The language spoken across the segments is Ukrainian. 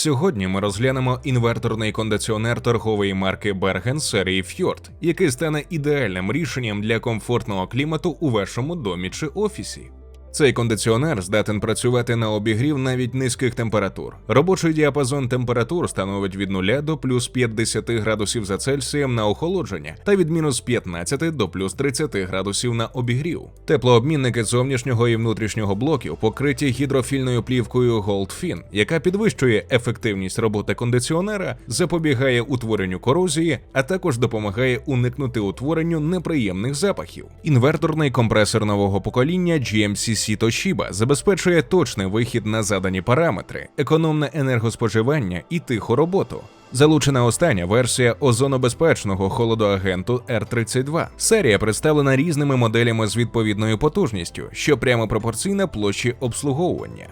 Сьогодні ми розглянемо інверторний кондиціонер торгової марки Bergen серії Fjord, який стане ідеальним рішенням для комфортного клімату у вашому домі чи офісі. Цей кондиціонер здатен працювати на обігрів навіть низьких температур. Робочий діапазон температур становить від 0 до плюс 50 градусів за Цельсієм на охолодження та від мінус 15 до плюс 30 градусів на обігрів. Теплообмінники зовнішнього і внутрішнього блоків покриті гідрофільною плівкою Goldfin, яка підвищує ефективність роботи кондиціонера, запобігає утворенню корозії, а також допомагає уникнути утворенню неприємних запахів. Інверторний компресор нового покоління GMC Toshiba забезпечує точний вихід на задані параметри, економне енергоспоживання і тиху роботу. Залучена остання версія озонобезпечного холодоагенту R32. Серія представлена різними моделями з відповідною потужністю, що прямо пропорційна площі обслуговування.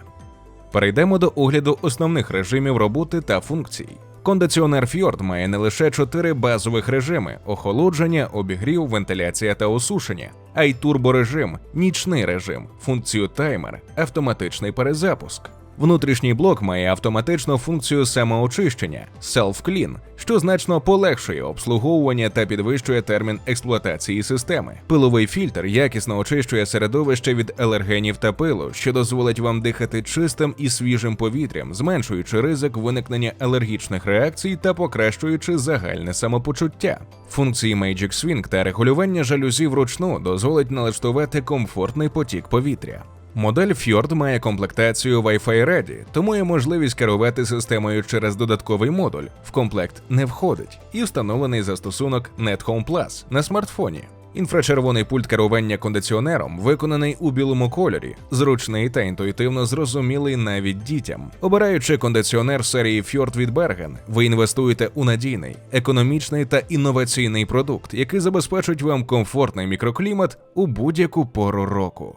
Перейдемо до огляду основних режимів роботи та функцій. Кондиціонер Фьорд має не лише чотири базових режими: охолодження, обігрів, вентиляція та осушення, а й турборежим, нічний режим, функцію таймер, автоматичний перезапуск. Внутрішній блок має автоматичну функцію самоочищення Self-Clean, що значно полегшує обслуговування та підвищує термін експлуатації системи. Пиловий фільтр якісно очищує середовище від алергенів та пилу, що дозволить вам дихати чистим і свіжим повітрям, зменшуючи ризик виникнення алергічних реакцій та покращуючи загальне самопочуття. Функції Magic Swing та регулювання жалюзі вручну дозволить налаштувати комфортний потік повітря. Модель Fjord має комплектацію Wi-Fi Ready, тому є можливість керувати системою через додатковий модуль. В комплект не входить, і встановлений застосунок NetHome Plus на смартфоні. Інфрачервоний пульт керування кондиціонером виконаний у білому кольорі, зручний та інтуїтивно зрозумілий навіть дітям. Обираючи кондиціонер серії Fjord від Bergen, ви інвестуєте у надійний, економічний та інноваційний продукт, який забезпечить вам комфортний мікроклімат у будь-яку пору року.